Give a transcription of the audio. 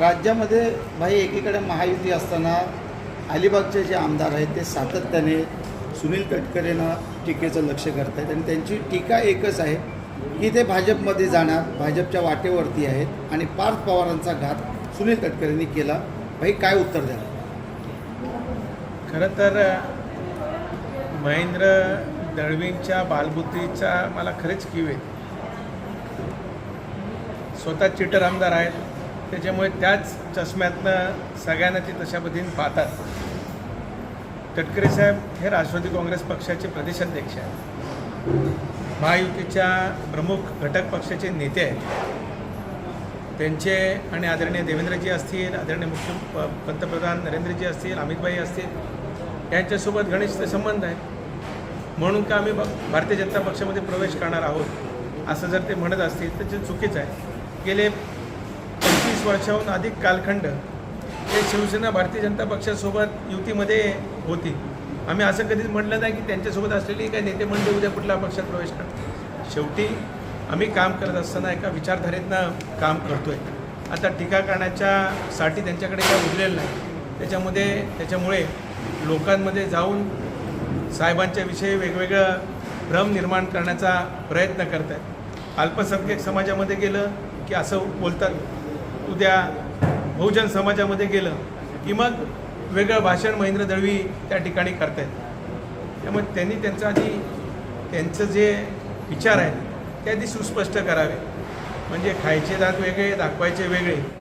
राज्यामध्ये भाई एकीकडे महायुती असताना अलिबागचे जे आमदार आहेत ते सातत्याने सुनील तटकरेंना टीकेचं लक्ष करत आहेत आणि त्यांची टीका एकच आहे की ते भाजपमध्ये जाणार भाजपच्या वाटेवरती आहेत आणि पार्थ पवारांचा घात सुनील तटकरेंनी केला. भाई काय उत्तर द्याल? खरं तर महेंद्र दळवींच्या बालबुद्धीचा मला खरेच किव आहे. स्वतः चिटर आमदार आहेत. त्याच्यामुळे त्याच चष्म्यातनं सगळ्यांना ती तशा पद्धतीने पाहतात. तटकरे साहेब हे राष्ट्रवादी काँग्रेस पक्षाचे प्रदेशाध्यक्ष आहेत. महायुतीच्या प्रमुख घटक पक्षाचे नेते आहेत. त्यांचे आणि आदरणीय देवेंद्रजी असतील आदरणीय मुख्य प- पंतप्रधान नरेंद्रजी असतील अमितभाई असतील यांच्यासोबत घनिष्ठ संबंध आहेत म्हणून का आम्ही भारतीय जनता पक्षामध्ये प्रवेश करणार आहोत? असं जर ते म्हणत असतील तर ते चुकीचं आहे. गेले वर्षाहून अधिक कालखंड ते शिवसेना भारतीय जनता पक्षासोबत युतीमध्ये होती. आम्ही असं कधीच म्हटलं नाही की त्यांच्यासोबत असलेली काही नेते मंडळी उद्या कुठल्या पक्षात प्रवेश करतात शेवटी आम्ही काम करत असताना एका विचारधारेतनं काम करतोय. आता टीका करण्याच्या साठी त्यांच्याकडे काय उरलेलं नाही. त्याच्यामध्ये त्याच्यामुळे लोकांमध्ये जाऊन साहेबांच्या विषयी वेगवेगळं भ्रम निर्माण करण्याचा प्रयत्न करत आहेत अल्पसंख्याक समाजामध्ये गेलं की असं बोलतात. उद्या बहुजन समाजामध्ये गेलं की मग वेगळं भाषण महेंद्र दळवी त्या ठिकाणी करतायत. त्यामुळे त्यांनी त्यांचं आधी त्यांचं जे विचार आहेत ते आधी सुस्पष्ट करावे. म्हणजे खायचे दात वेगळे दाखवायचे वेगळे.